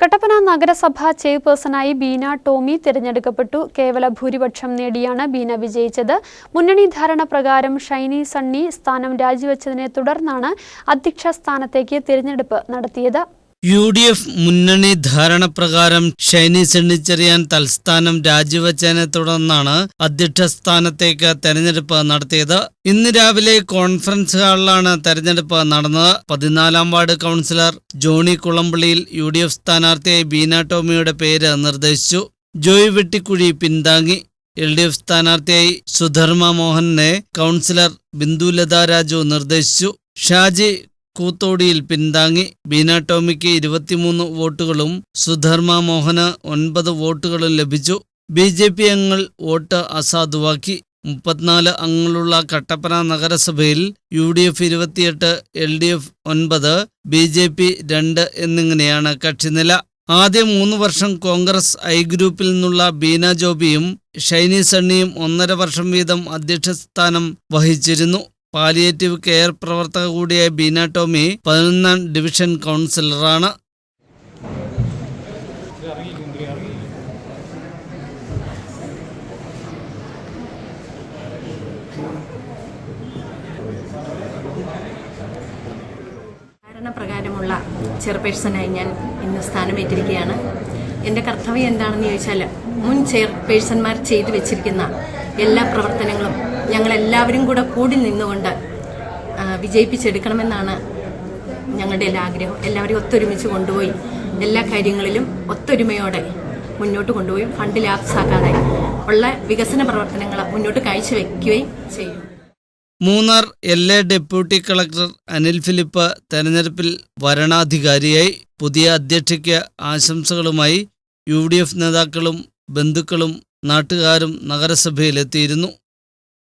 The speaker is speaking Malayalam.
കട്ടപ്പന നഗരസഭ ചെയർപേഴ്സണായി ബീന ടോമി തിരഞ്ഞെടുക്കപ്പെട്ടു. കേവല ഭൂരിപക്ഷം നേടിയാണ് ബീന വിജയിച്ചത്. മുന്നണി ധാരണ പ്രകാരം ഷൈനി സണ്ണി സ്ഥാനം രാജിവെച്ചതിനെ തുടർന്നാണ് അധ്യക്ഷ സ്ഥാനത്തേക്ക് തിരഞ്ഞെടുപ്പ് നടത്തിയത്. യു ഡി എഫ് മുന്നണി ധാരണ പ്രകാരം ഷൈനി എണ്ണിച്ചെറിയാൻ തൽസ്ഥാനം രാജിവെച്ചതിനെ തുടർന്നാണ് അധ്യക്ഷ സ്ഥാനത്തേക്ക് തെരഞ്ഞെടുപ്പ് നടത്തിയത്. ഇന്ന് രാവിലെ കോൺഫറൻസ് ഹാളിലാണ് തെരഞ്ഞെടുപ്പ് നടന്നത്. പതിനാലാം വാർഡ് കൗൺസിലർ ജോണി കുളമ്പള്ളിയിൽ യു ഡി എഫ് സ്ഥാനാർത്ഥിയായി ബീന ടോമിയുടെ പേര് നിർദ്ദേശിച്ചു. ജോയ് വെട്ടിക്കുഴി പിന്താങ്ങി. എൽ ഡി എഫ് സ്ഥാനാർത്ഥിയായി സുധർമ്മ മോഹനെ കൗൺസിലർ ബിന്ദുലത രാജു നിർദ്ദേശിച്ചു. ഷാജി കൂത്തോടിയിൽ പിന്താങ്ങി ബീന ടോമിക്ക് ഇരുപത്തിമൂന്ന് വോട്ടുകളും സുധർമ്മ മോഹന് ഒൻപത് വോട്ടുകളും ലഭിച്ചു. ബി ജെ പി അംഗങ്ങൾ വോട്ട് അസാധുവാക്കി. മുപ്പത്തിനാല് അംഗങ്ങളുള്ള കട്ടപ്പന നഗരസഭയിൽ യു ഡി എഫ് ഇരുപത്തിയെട്ട് എൽ ഡി എഫ് ഒൻപത് ബി ജെ പി രണ്ട് എന്നിങ്ങനെയാണ് കക്ഷിനില ആദ്യ മൂന്ന് വർഷം കോൺഗ്രസ് ഐ ഗ്രൂപ്പിൽ നിന്നുള്ള ബീന ജോബിയും ഷൈനി സണ്ണിയും ഒന്നര വർഷം വീതം അധ്യക്ഷ സ്ഥാനം വഹിച്ചിരുന്നു. പാലിയേറ്റീവ് കെയർ പ്രവർത്തക കൂടിയായ ബീന ടോമി പതിനൊന്നാം ഡിവിഷൻ കൗൺസിലറാണ്. പ്രകാരമുള്ള ചെയർപേഴ്സണായി ഞാൻ ഇന്ന് സ്ഥാനമേറ്റിരിക്കുകയാണ്. എന്റെ കർത്തവ്യം എന്താണെന്ന് ചോദിച്ചാൽ മുൻ ചെയർപേഴ്സൺമാർ ചെയ്തു വെച്ചിരിക്കുന്ന എല്ലാ പ്രവർത്തനങ്ങളും ഞങ്ങളെല്ലാവരും കൂടെ കൂടി നിന്നുകൊണ്ട് വിജയിപ്പിച്ചെടുക്കണമെന്നാണ് ഞങ്ങളുടെ എല്ലാ ആഗ്രഹം. എല്ലാവരെയും ഒത്തൊരുമിച്ച് കൊണ്ടുപോയി എല്ലാ കാര്യങ്ങളിലും ഒത്തൊരുമയോടെ മുന്നോട്ട് കൊണ്ടുപോയി ഫണ്ട് ലാപ്സാക്കാതെ ഉള്ള വികസന പ്രവർത്തനങ്ങൾ മുന്നോട്ട് കാഴ്ചവെക്കുകയും ചെയ്യും. Munnar L A deputy collector Anil Philip തെരഞ്ഞെടുപ്പിൽ വരണാധികാരിയായി പുതിയ അധ്യക്ഷയ്ക്ക് ആശംസകളുമായി യു നേതാക്കളും ബന്ധുക്കളും നാട്ടുകാരും നഗരസഭയിലെത്തിയിരുന്നു.